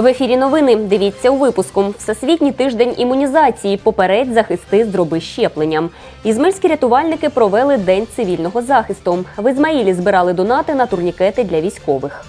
В ефірі новини дивіться у випуску. Всесвітній тиждень імунізації. Попередь захисти зроби щепленням. Ізмельські рятувальники провели день цивільного захисту. В Ізмаїлі збирали донати на турнікети для військових.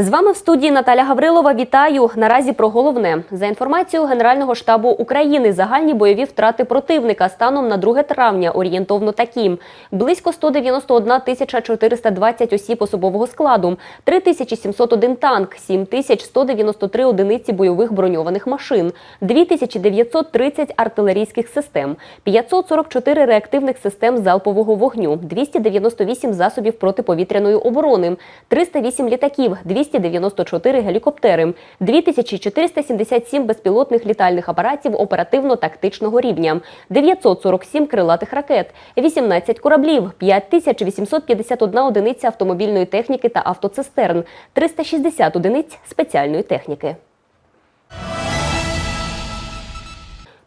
З вами в студії Наталя Гаврилова. Вітаю. Наразі про головне за інформацією Генерального штабу України. Загальні бойові втрати противника станом на 2 травня орієнтовно такі: близько 191 тисяча 420 осіб особового складу, 3701 танк, 7193 одиниці бойових броньованих машин, 2930 артилерійських систем, 544 реактивних систем залпового вогню, 298 засобів протиповітряної оборони, 308 літаків, 294 гелікоптери, 2477 безпілотних літальних апаратів оперативно-тактичного рівня, 947 крилатих ракет, 18 кораблів, 5851 одиниця автомобільної техніки та автоцистерн, 360 одиниць спеціальної техніки.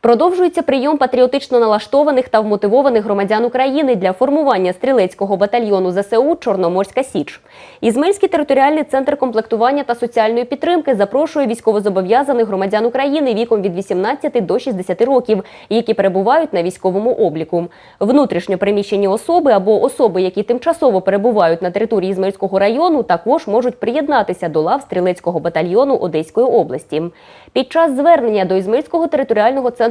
Продовжується прийом патріотично налаштованих та вмотивованих громадян України для формування стрілецького батальйону ЗСУ Чорноморська Січ. Ізмельський територіальний центр комплектування та соціальної підтримки запрошує військовозобов'язаних громадян України віком від 18 до 60 років, які перебувають на військовому обліку. Внутрішньо переміщені особи або особи, які тимчасово перебувають на території Ізмельського району, також можуть приєднатися до лав стрілецького батальйону Одеської області. Під час звернення до Ізмельського територіального центру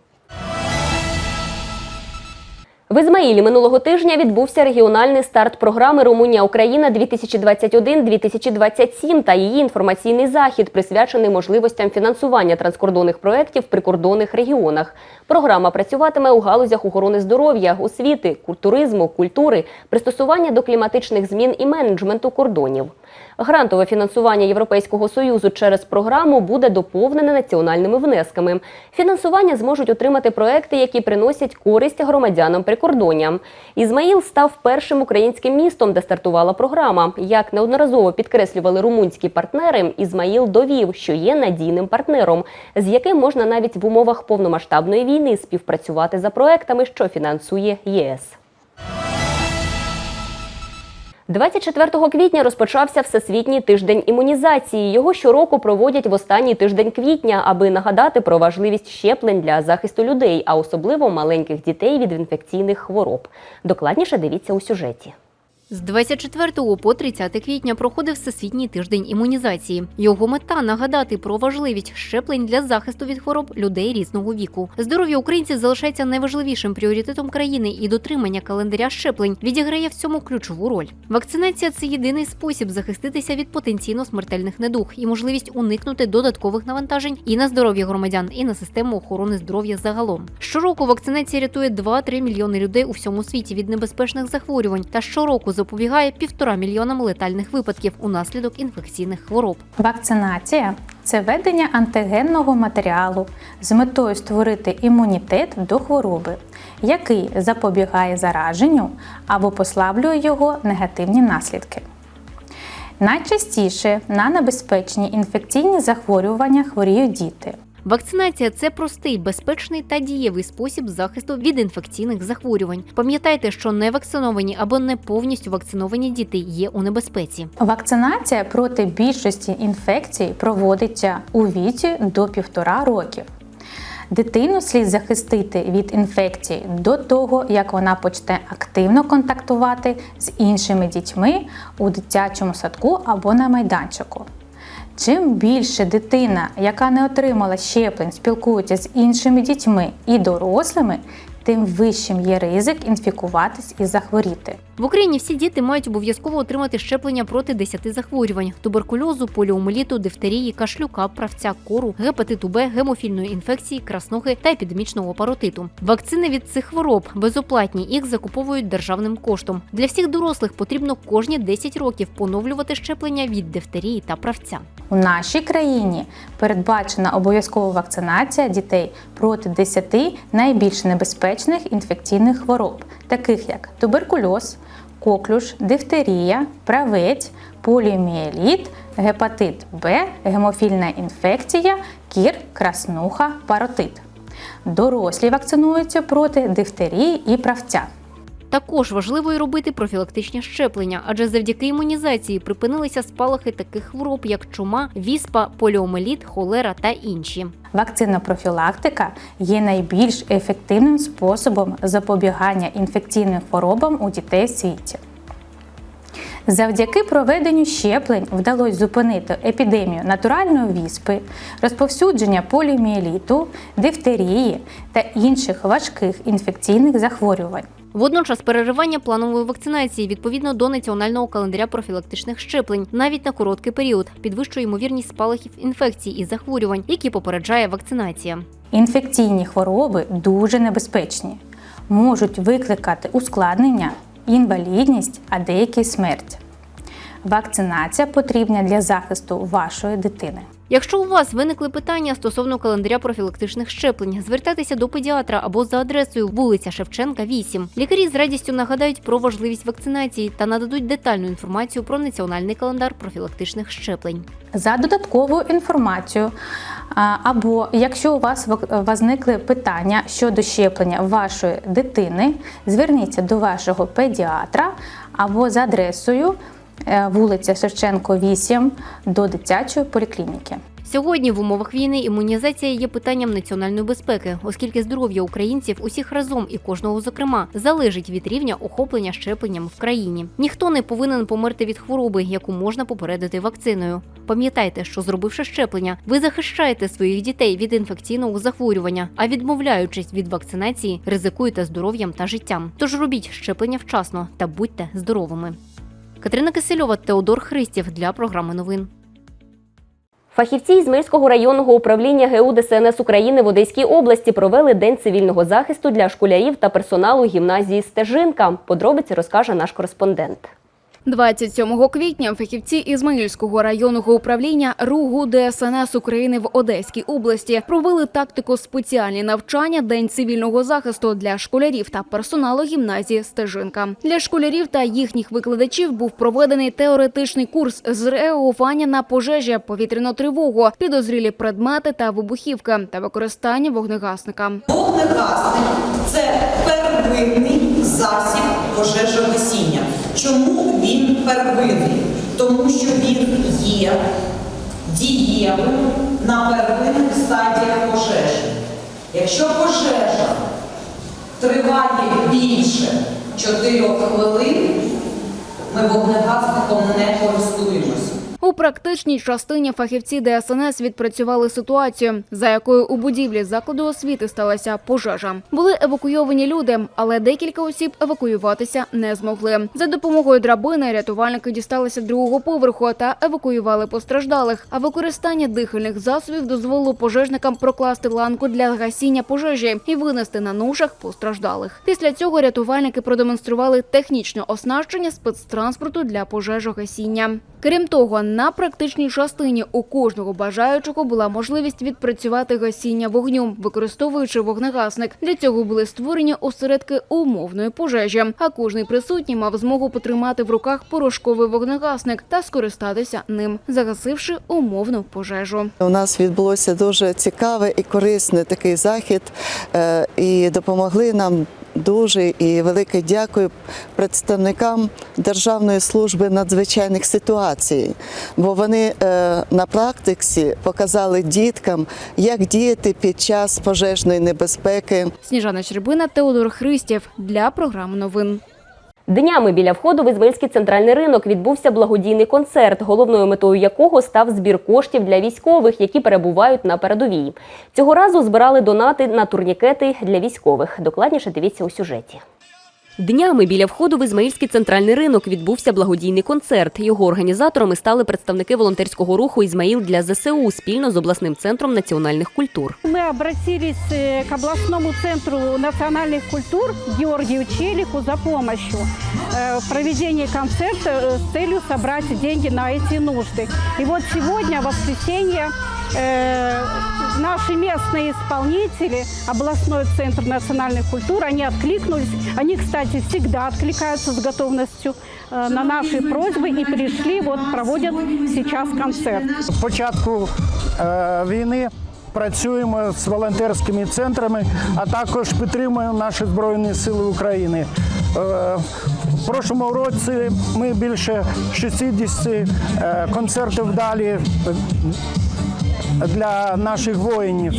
В Ізмаїлі минулого тижня відбувся регіональний старт програми Румунія Україна 2021-2027 та її інформаційний захід, присвячений можливостям фінансування транскордонних проєктів в прикордонних регіонах. Програма працюватиме у галузях охорони здоров'я, освіти, туризму, культури, пристосування до кліматичних змін і менеджменту кордонів. Грантове фінансування Європейського союзу через програму буде доповнене національними внесками. Фінансування зможуть отримати проекти, які приносять користь громадянам прикордоння. Ізмаїл став першим українським містом, де стартувала програма. Як неодноразово підкреслювали румунські партнери, Ізмаїл довів, що є надійним партнером, з яким можна навіть в умовах повномасштабної війни співпрацювати за проектами, що фінансує ЄС. 24 квітня розпочався Всесвітній тиждень імунізації. Його щороку проводять в останній тиждень квітня, аби нагадати про важливість щеплень для захисту людей, а особливо маленьких дітей від інфекційних хвороб. Докладніше дивіться у сюжеті. З 24 по 30 квітня проходив Всесвітній тиждень імунізації. Його мета нагадати про важливість щеплень для захисту від хвороб людей різного віку. Здоров'я українців залишається найважливішим пріоритетом країни, і дотримання календаря щеплень відіграє в цьому ключову роль. Вакцинація це єдиний спосіб захиститися від потенційно смертельних недуг і можливість уникнути додаткових навантажень і на здоров'я громадян, і на систему охорони здоров'я загалом. Щороку вакцинація рятує 2-3 мільйони людей у всьому світі від небезпечних захворювань та щороку запобігає півтора мільйонам летальних випадків унаслідок інфекційних хвороб. Вакцинація це введення антигенного матеріалу з метою створити імунітет до хвороби, який запобігає зараженню або послаблює його негативні наслідки. Найчастіше на небезпечні інфекційні захворювання хворіють діти. Вакцинація це простий, безпечний та дієвий спосіб захисту від інфекційних захворювань. Пам'ятайте, що невакциновані або не повністю вакциновані діти є у небезпеці. Вакцинація проти більшості інфекцій проводиться у віці до півтора років. Дитину слід захистити від інфекцій до того, як вона почне активно контактувати з іншими дітьми у дитячому садку або на майданчику. Чим більше дитина, яка не отримала щеплень, спілкується з іншими дітьми і дорослими, тим вищим є ризик інфікуватись і захворіти. В Україні всі діти мають обов'язково отримати щеплення проти 10 захворювань: туберкульозу, поліомеліту, дифтерії, кашлюка, правця, кору, гепатиту Б, гемофільної інфекції, красноги та епідемічного паротиту. Вакцини від цих хвороб безоплатні. Їх закуповують державним коштом. Для всіх дорослих потрібно кожні 10 років поновлювати щеплення від дифтерії та правця. У нашій країні передбачена обов'язкова вакцинація дітей проти 10 найбільш небезпечних інфекційних хвороб, таких як туберкульоз, коклюш, дифтерія, правець, поліомієліт, гепатит Б, гемофільна інфекція, кір, краснуха, паротит. Дорослі вакцинуються проти дифтерії і правця. Також важливо й робити профілактичні щеплення, адже завдяки імунізації припинилися спалахи таких хвороб, як чума, віспа, поліомеліт, холера та інші. Вакцинна профілактика є найбільш ефективним способом запобігання інфекційним хворобам у дітей світі. Завдяки проведенню щеплень вдалося зупинити епідемію натуральної віспи, розповсюдження поліомієліту, дифтерії та інших важких інфекційних захворювань. Водночас переривання планової вакцинації відповідно до національного календаря профілактичних щеплень навіть на короткий період підвищує ймовірність спалахів інфекцій і захворювань, які попереджає вакцинація. Інфекційні хвороби дуже небезпечні, можуть викликати ускладнення, інвалідність, а деякі смерть. Вакцинація потрібна для захисту вашої дитини. Якщо у вас виникли питання стосовно календаря профілактичних щеплень, звертайтеся до педіатра або за адресою вулиця Шевченка, 8. Лікарі з радістю нагадають про важливість вакцинації та нададуть детальну інформацію про національний календар профілактичних щеплень. За додатковою інформацією, або якщо у вас возникли питання щодо щеплення вашої дитини, зверніться до вашого педіатра або за адресою вулиця Шевченко, 8 до дитячої поліклініки. Сьогодні в умовах війни імунізація є питанням національної безпеки, оскільки здоров'я українців усіх разом і кожного зокрема залежить від рівня охоплення щепленням в країні. Ніхто не повинен померти від хвороби, яку можна попередити вакциною. Пам'ятайте, що зробивши щеплення, ви захищаєте своїх дітей від інфекційного захворювання, а відмовляючись від вакцинації, ризикуєте здоров'ям та життям. Тож робіть щеплення вчасно та будьте здоровими. Катерина Кисельова, Теодор Христів для програми новин. Фахівці Ізмельського районного управління ГУ ДСНС України в Одеській області провели День цивільного захисту для школярів та персоналу гімназії Стежинка. Подробиці розкаже наш кореспондент. 27 квітня фахівці Ізмаїльського районного управління РУГУ ДСНС України в Одеській області провели тактико спеціальні навчання День цивільного захисту для школярів та персоналу гімназії Стежинка. Для школярів та їхніх викладачів був проведений теоретичний курс з реагування на пожежі, повітряну тривогу, підозрілі предмети та вибухівка та використання вогнегасника. Вогнегасник це первинний засіб пожежогасіння. Чому він первинний? Тому що він є дієвим на первинних стадіях пожежі. Якщо пожежа триває більше 4 хвилин, ми вогнегасником не користуємося. У практичній частині фахівці ДСНС відпрацювали ситуацію, за якою у будівлі закладу освіти сталася пожежа. Були евакуйовані люди, але декілька осіб евакуюватися не змогли. За допомогою драбини рятувальники дісталися другого поверху та евакуювали постраждалих. А використання дихальних засобів дозволило пожежникам прокласти ланку для гасіння пожежі і винести на ношах постраждалих. Після цього рятувальники продемонстрували технічне оснащення спецтранспорту для пожежогасіння. Крім того, на практичній частині у кожного бажаючого була можливість відпрацювати гасіння вогню, використовуючи вогнегасник. Для цього були створені осередки умовної пожежі. А кожний присутній мав змогу потримати в руках порошковий вогнегасник та скористатися ним, загасивши умовну пожежу. У нас відбулося дуже цікавий і корисний такий захід, е, і допомогли нам дуже і велике дякую представникам Державної служби надзвичайних ситуацій, бо вони е, на практиці показали діткам, як діяти під час пожежної небезпеки. Сніжана Щербина, Теодор Христів для програми новин. Днями біля входу в Ізмельський центральний ринок відбувся благодійний концерт, головною метою якого став збір коштів для військових, які перебувають на передовій. Цього разу збирали донати на турнікети для військових. Докладніше дивіться у сюжеті. Днями біля входу в Ізмаїльський центральний ринок відбувся благодійний концерт. Його організаторами стали представники волонтерського руху Ізмаїл для ЗСУ спільно з обласним центром національних культур. Мы обратились э, к областному центру национальных культур Георгию Челику за помощью э, в проведении концерта э, с целью собрать деньги на эти нужды. И вот сегодня, воскресенье, э, наши местные исполнители, областной центр национальных культур, они откликнулись. Они, кстати, всегда откликаются с готовностью э, на наши просьбы и пришли, вот проводят сейчас концерт. З початку е, війни працюємо з волонтерськими центрами, а також підтримуємо наші Збройні Сили України. Е, в прошлому році ми більше 60 е, концертів дали для наших воїнів,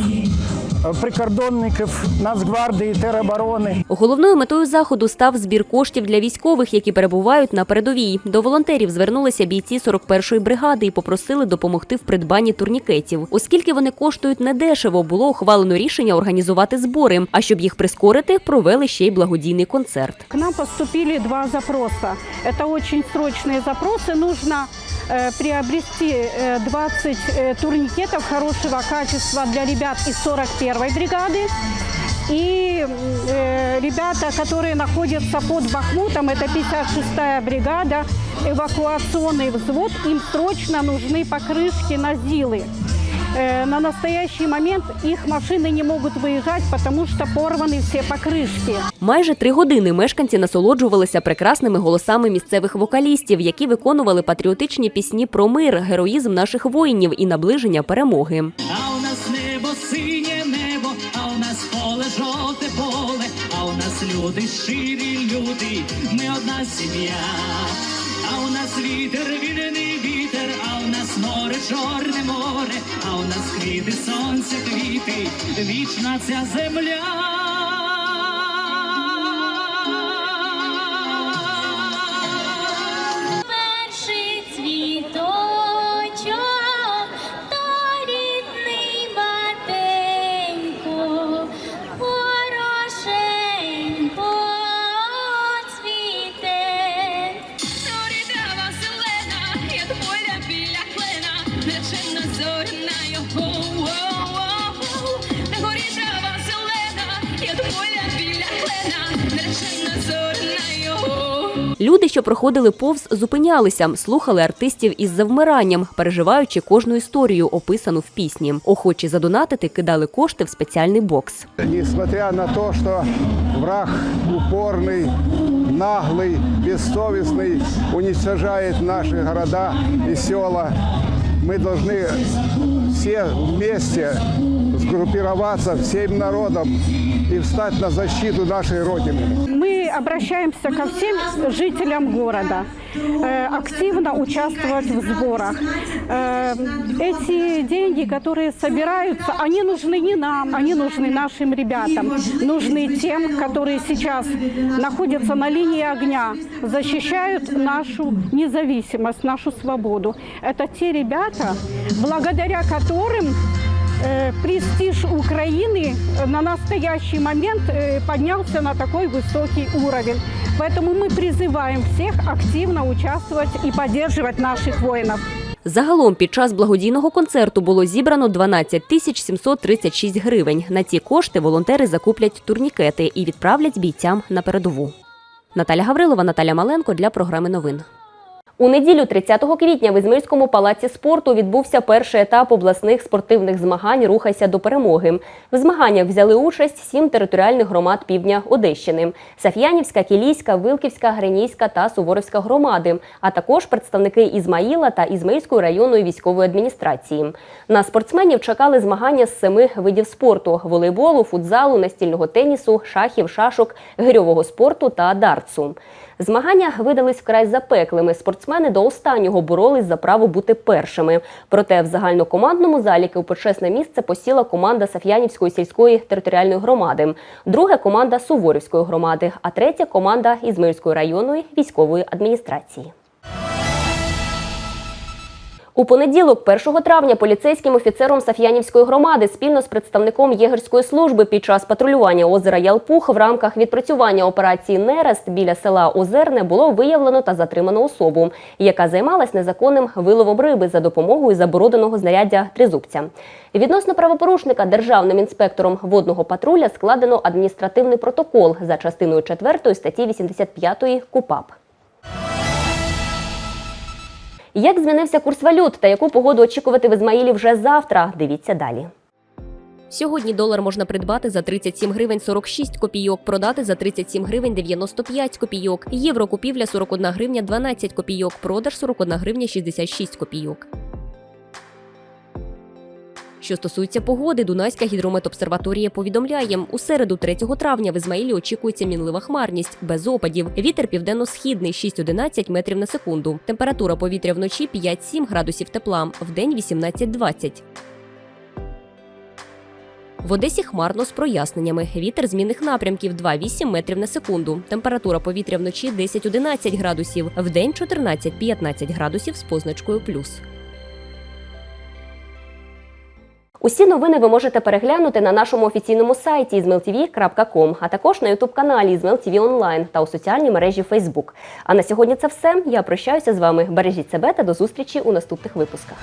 е, прикордонників, Нацгвардії, тероборони. Головною метою заходу став збір коштів для військових, які перебувають на передовій. До волонтерів звернулися бійці 41-ї бригади і попросили допомогти в придбанні турнікетів. Оскільки вони коштують недешево, було ухвалено рішення організувати збори. А щоб їх прискорити, провели ще й благодійний концерт. К нам поступили два запроса. Это очень срочные запросы. Нужно э, приобрести э, 20 э, турникетов хорошего качества для ребят из 41-й бригады. И э, ребята, которые находятся под Бахмутом, это 56-я бригада, эвакуационный взвод, им срочно нужны покрышки на ЗИЛы. Э, На настоящий момент их машины не могут выезжать, потому что порваны все покрышки. Майже три години мешканці насолоджувалися прекрасними голосами місцевих вокалістів, які виконували патріотичні пісні про мир, героїзм наших воїнів і наближення перемоги. А у нас небо синє небо, а у нас поле жовте поле, а у нас люди щирі люди, ми одна сім'я. А у нас вітер, вільний вітер, а у нас море, чорне море, а у нас квіти, сонце, квіти, вічна ця земля. що проходили повз, зупинялися, слухали артистів із завмиранням, переживаючи кожну історію, описану в пісні. Охочі задонатити кидали кошти в спеціальний бокс. Несмотря на то, что враг упорный, наглый, бессовестный, уничтожает наши города и села, мы должны все вместе сгруппироваться всем народом и встать на защиту нашей Родины. Мы обращаемся ко всем жителям города э, активно участвовать в сборах. Э, Эти деньги, которые собираются, они нужны не нам, они нужны нашим ребятам, нужны тем, которые сейчас находятся на линии огня, защищают нашу независимость, нашу свободу. Это те ребята, благодаря которым престиж Украины э, на настоящий момент э, поднялся на такой высокий уровень. Поэтому мы призываем всех активно участвовать и поддерживать наших воинов. Загалом під час благодійного концерту було зібрано 12 тисяч 736 гривень. На ці кошти волонтери закуплять турнікети і відправлять бійцям на передову. Наталя Гаврилова, Наталя Маленко для програми новин. У неділю 30 квітня в Ізмирському палаці спорту відбувся перший етап обласних спортивних змагань Рухайся до перемоги. В змаганнях взяли участь сім територіальних громад півдня Одещини: Саф'янівська, Кілійська, Вилківська, Гринійська та Суворовська громади, а також представники Ізмаїла та Ізмаїльської районної військової адміністрації. На спортсменів чекали змагання з семи видів спорту: волейболу, футзалу, настільного тенісу, шахів, шашок, гирьового спорту та дартсу. Змагання видались вкрай запеклими. Спортсмени до останнього боролись за право бути першими. Проте в загальнокомандному заліки у почесне місце посіла команда Саф'янівської сільської територіальної громади, друга команда Суворівської громади, а третя команда Ізмирської районної військової адміністрації. У понеділок, 1 травня, поліцейським офіцером Саф'янівської громади спільно з представником єгерської служби під час патрулювання озера Ялпух в рамках відпрацювання операції Нерест біля села Озерне було виявлено та затримано особу, яка займалась незаконним виловом риби за допомогою забороненого знаряддя тризубця. Відносно правопорушника державним інспектором водного патруля складено адміністративний протокол за частиною 4 статті 85 КУПАП. Як змінився курс валют та яку погоду очікувати в Ізмаїлі вже завтра? Дивіться далі. Сьогодні долар можна придбати за 37 гривень 46 копійок, продати за 37 гривень 95 копійок. Євро купівля 41 гривня 12 копійок, продаж 41 гривня 66 копійок. Що стосується погоди, Дунайська гідрометобсерваторія повідомляє, у середу 3 травня в Ізмаїлі очікується мінлива хмарність, без опадів. Вітер південно-східний 6-11 метрів на секунду. Температура повітря вночі 5-7 градусів тепла, вдень 18-20. В Одесі хмарно з проясненнями. Вітер змінних напрямків 2-8 метрів на секунду. Температура повітря вночі 10-11 градусів, вдень 14-15 градусів з позначкою плюс. Усі новини ви можете переглянути на нашому офіційному сайті izmailtv.com, а також на ютуб-каналі IzmailTV Online та у соціальній мережі Facebook. А на сьогодні це все. Я прощаюся з вами. Бережіть себе та до зустрічі у наступних випусках.